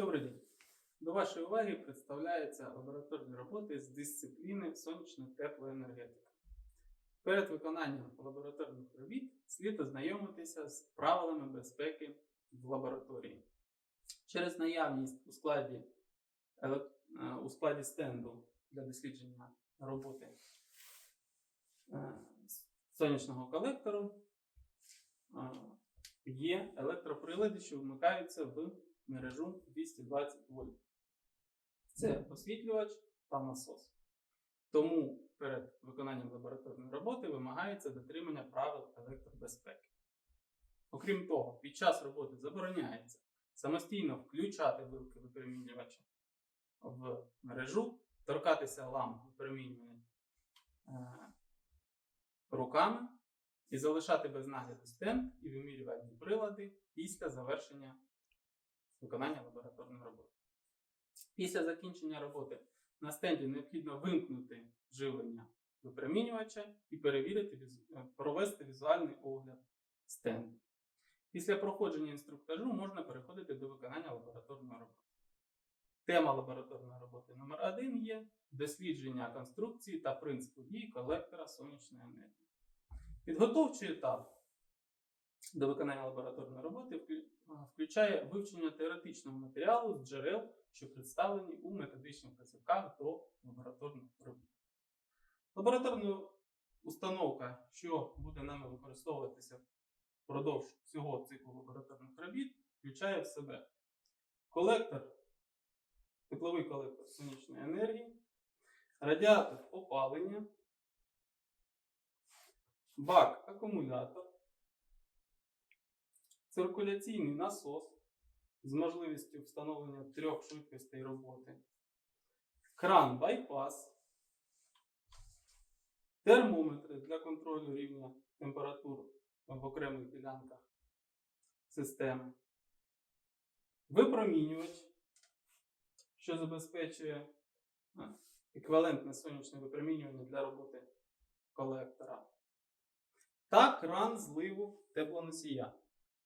Добрий день. До вашої уваги представляються лабораторні роботи з дисципліни сонячна теплоенергетика. Перед виконанням лабораторних робіт слід ознайомитися з правилами безпеки в лабораторії. Через наявність у складі, у складі стенду для дослідження роботи е, сонячного колектору є електроприлади, що вмикаються в мережу 220 вольт. Це освітлювач та насос. Тому перед виконанням лабораторної роботи вимагається дотримання правил електробезпеки. Окрім того, під час роботи забороняється самостійно включати вилки випромінювача в мережу, торкатися ламп випромінювання е, руками і залишати без нагляду стенд і вимірювальні прилади після завершення виконання лабораторної роботи. Після закінчення роботи на стенді необхідно вимкнути живлення випромінювача і перевірити, е, провести візуальний огляд стенду. Після проходження інструктажу можна переходити до виконання лабораторної роботи. Тема лабораторної роботи номер 1 є дослідження конструкції та принципу дії колектора сонячної енергії. Підготовчий етап до виконання лабораторної роботи включає вивчення теоретичного матеріалу з джерел, що представлені у методичних вказівках до лабораторних робіт. Лабораторна установка, що буде нами використовуватися впродовж всього циклу лабораторних робіт, включає в себе колектор, тепловий колектор сонячної енергії, радіатор опалення, бак акумулятор, циркуляційний насос з можливістю встановлення трьох швидкостей роботи, кран байпас, термометри для контролю рівня температур в окремих ділянках системи, випромінювач, що забезпечує еквівалентне сонячне випромінювання для роботи колектора, та кран зливу теплоносія.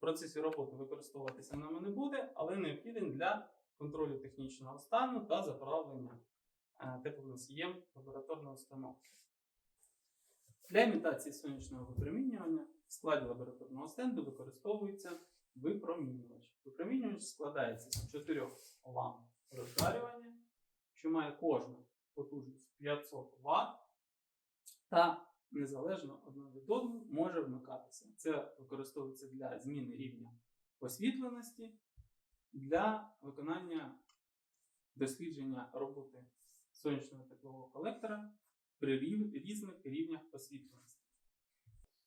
Процесі роботи використовуватися нами не буде, але необхіден для контролю технічного стану та заправлення е, теплоносієм лабораторної установки. Для імітації сонячного випромінювання в складі лабораторного стенду використовується випромінювач. Випромінювач складається з чотирьох ламп розжарювання, що має кожна потужність 500 Вт та незалежно одне від одного може вмикатися. Це використовується для зміни рівня освітленості для виконання дослідження роботи сонячного теплового колектора при різних рівнях освітленості.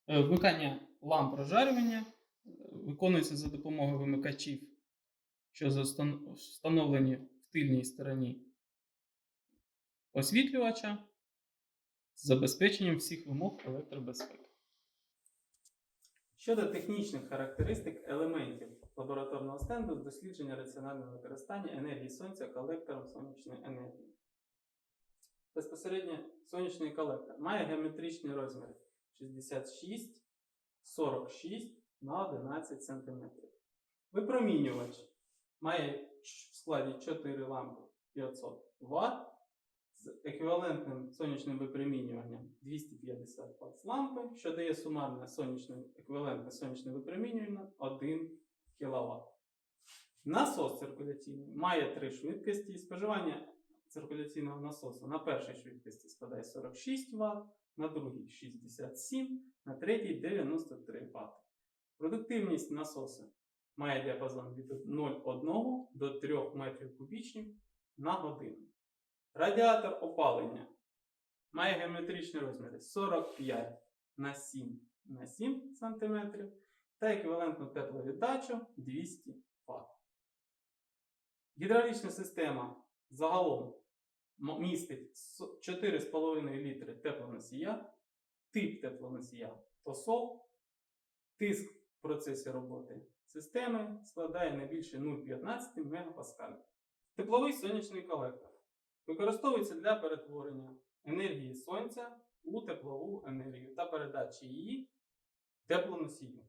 Е, Вмикання ламп розжарювання е, виконується за допомогою вимикачів, що встановлені в тильній стороні освітлювача з забезпеченням всіх вимог електробезпеки. Щодо технічних характеристик елементів лабораторного стенду з дослідження раціонального використання енергії сонця колектором сонячної енергії. Безпосередньо сонячний колектор має геометричний розмір 66, 46 на 11 см. Випромінювач має в складі 4 лампи 500 Вт з еквівалентним сонячним випромінюванням 250 Вт лампи, що дає сумарне сонячне, еквівалентне сонячне випромінювання 1 кВт. Насос циркуляційний має три швидкості. Споживання циркуляційного насосу на першій швидкості складає 46 Вт, на другій 67, на третій 93 Вт. Продуктивність насосу має діапазон від 0,1 до 3 метрів кубічних на годину. Радіатор опалення має геометричні розміри 45 на 7 на 7 см та еквівалентну тепловіддачу 200 Вт. Гідравлічна система загалом містить 4,5 літри теплоносія, тип теплоносія тосол, тиск в процесі роботи системи складає не більше 0,15 МПа. Тепловий сонячний колектор використовується для перетворення енергії сонця у теплову енергію та передачі її теплоносію.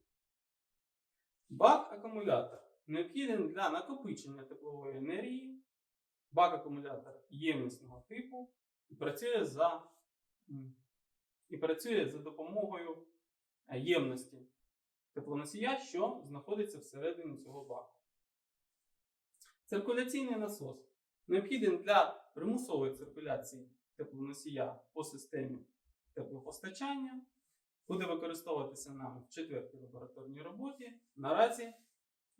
Бак акумулятор необхіден для накопичення теплової енергії, бак акумулятор ємнісного типу і працює за, і працює за допомогою ємності теплоносія, що знаходиться всередині цього баку. Циркуляційний насос необхіден для примусової циркуляції теплоносія по системі теплопостачання. Буде використовуватися нам в четвертій лабораторній роботі. Наразі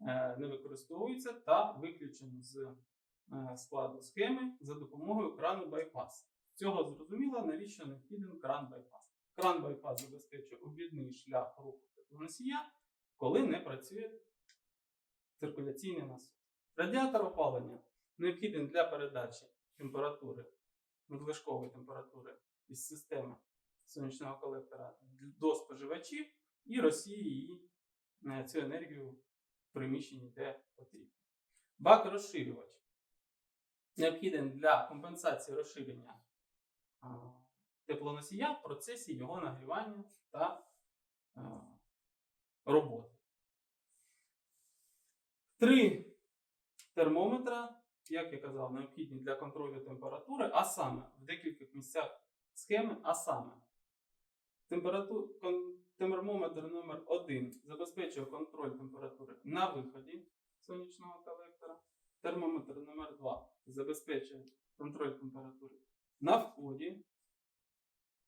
е, не використовується та виключено з е, складу схеми за допомогою крану байпас. Цього зрозуміло, навіщо необхіден кран байпас. Кран байпас забезпечує обідний шлях руху теплоносія, коли не працює циркуляційний насос. Радіатор опалення необхіден для передачі температури, надлишкової температури із системи сонячного колектора до споживачів і розсіє її е, цю енергію в приміщенні, де потрібно. Бак розширювач необхіден для компенсації розширення теплоносія в процесі його нагрівання та роботи. Три термометра, як я казав, необхідні для контролю температури, а саме в декількох місцях схеми, а саме температу- термометр номер 1 забезпечує контроль температури на виході сонячного колектора. Термометр номер 2 забезпечує контроль температури на вході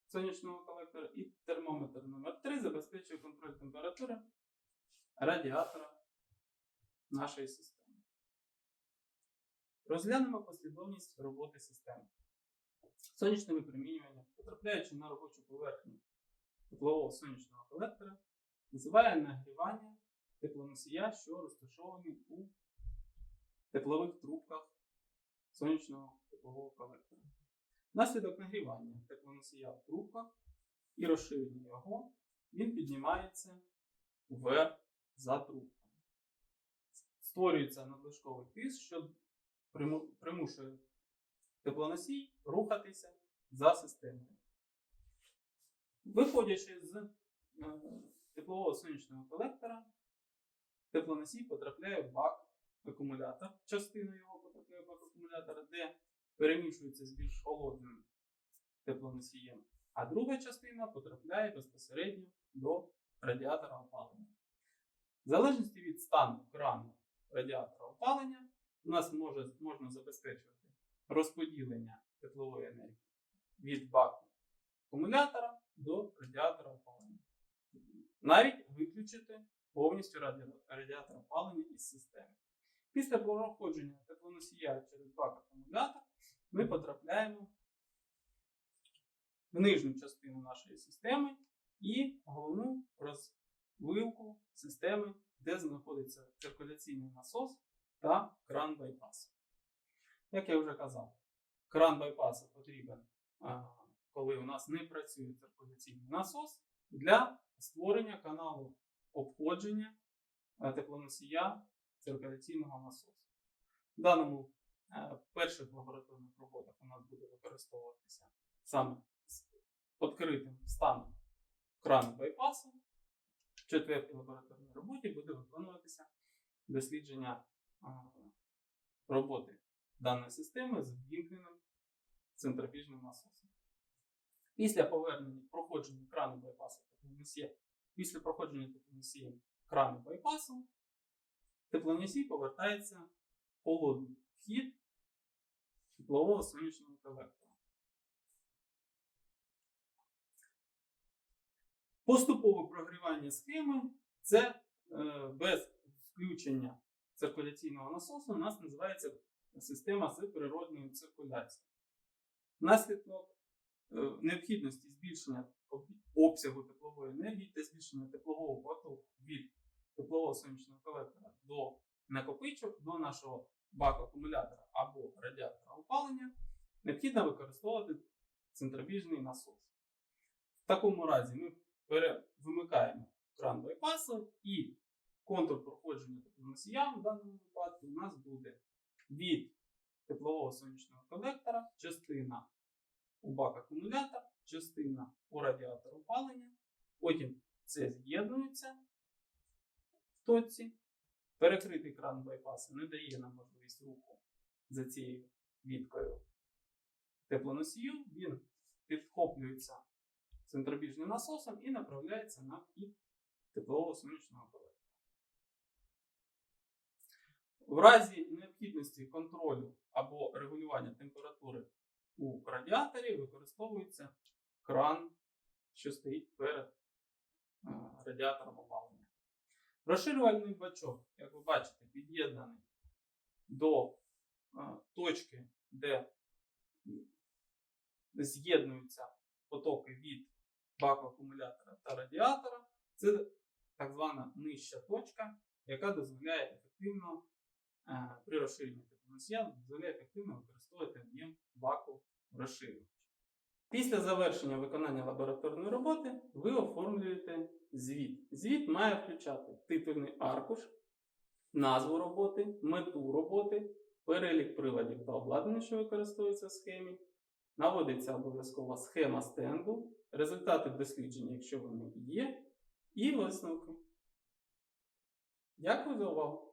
сонячного колектора. І термометр номер 3 забезпечує контроль температури радіатора нашої системи. Розглянемо послідовність роботи системи. Сонячне випромінювання, потрапляючи на робочу поверхню теплового сонячного колектора, називає нагрівання теплоносія, що розташований у теплових трубках сонячного теплового колектора. Внаслідок нагрівання теплоносія в трубках і розширення його, він піднімається вверх за трубками. Створюється надлишковий тиск, що примушує теплоносій рухатися за системою. Виходячи з е, теплового сонячного колектора, теплоносій потрапляє в бак акумулятор. Частина його потрапляє в бак акумулятора, де перемішується з більш холодним теплоносієм, а друга частина потрапляє безпосередньо до радіатора опалення. В залежності від стану крану радіатора опалення, у нас може, можна забезпечувати розподілення теплової енергії від баку акумулятора до радіатора опалення. Навіть виключити повністю раді- радіатор опалення із системи. Після проходження теплоносія через бак акумулятор ми потрапляємо в нижню частину нашої системи і головну розвилку системи, де знаходиться циркуляційний насос та кран байпасу. Як я вже казав, кран байпасу потрібен, коли у нас не працює циркуляційний насос, для створення каналу обходження теплоносія циркуляційного насосу. В даному е, перших лабораторних роботах у нас буде використовуватися саме з відкритим станом крану байпасу. В четвертій лабораторній роботі буде виконуватися дослідження роботи даної системи з ввімкненим центрофіжним насосом. Після повернення проходження крану байпасу теплоносія, після проходження теплоносієм крану байпасу, теплоносій повертається в холодний вхід теплового сонячного колектора. Поступове прогрівання схеми це е, без включення циркуляційного насосу у нас називається система з природною циркуляцією. Внаслідок е, необхідності збільшення обсягу теплової енергії та збільшення теплового потоку від теплового сонячного колектора до накопичок до нашого баку акумулятора або радіатора опалення, необхідно використовувати центробіжний насос. В такому разі ми вимикаємо кран байпасу і контур проходження теплоносія в даному випадку у нас буде від теплового сонячного колектора, частина у бак акумулятор, частина у радіатор опалення. Потім це з'єднується в точці Перекритий кран байпасу не дає нам можливість руху за цією віткою теплоносію. Він підхоплюється центробіжним насосом і направляється на вхід теплового сонячного колектора. В разі необхідності контролю або регулювання температури у радіаторі використовується кран, що стоїть перед радіатором опалення. Розширювальний бачок, як ви бачите, під'єднаний до точки, де з'єднуються потоки від баку акумулятора та радіатора. Це так звана нижча точка, яка дозволяє ефективно при розширенні теплоносія дозволяє ефективно використовувати об'єм баку розширювача. Після завершення виконання лабораторної роботи ви оформлюєте звіт. Звіт має включати титульний аркуш, назву роботи, мету роботи, перелік приладів та обладнання, що використовується в схемі. Наводиться обов'язково схема стенду, результати дослідження, якщо вони є, і висновки. Дякую за увагу!